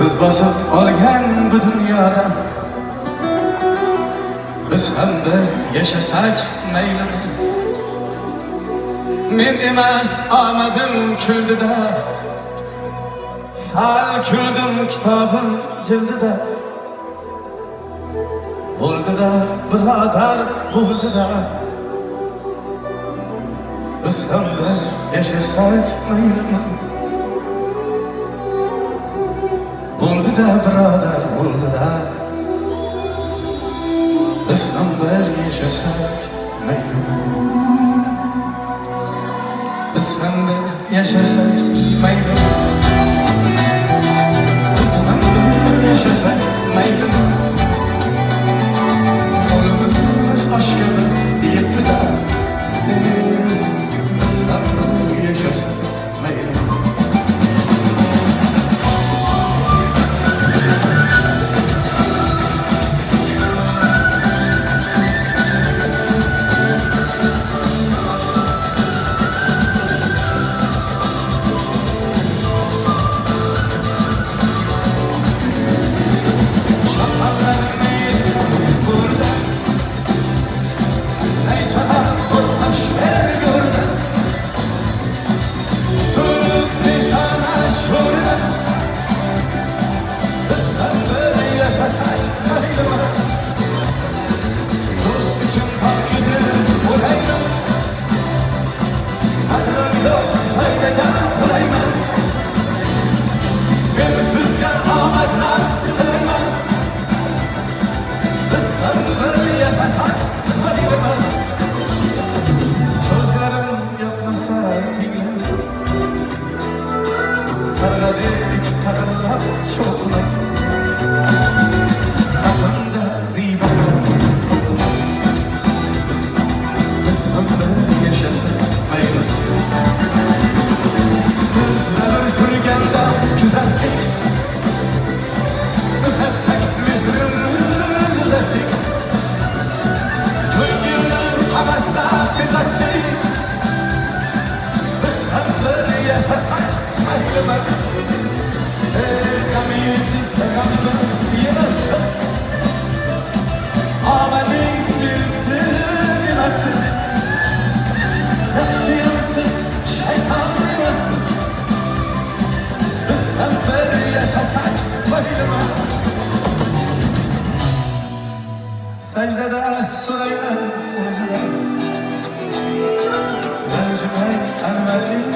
Siz bosib olgan bu dunyoda Biz ham bir yashasak maylimi Men emas omadim kuldida Sal kuldim kitobim jildida Bo'ldida birodar bo'ldida Biz ham bir yashasak maylimi Bo'ldida birodar bo'ldida Biz ham bir yashasak maylimi Biz ham bir yashasak Biz ham bir yashasak mayli Sizlar sürganda kuzatdik Uzatsak mehrimiz uzatdik Ko'ngilni havasda bezatdik Biz ham bir yashasak maylimi Ey Sajdada so'rayman o'zidan Ranjimay anvarning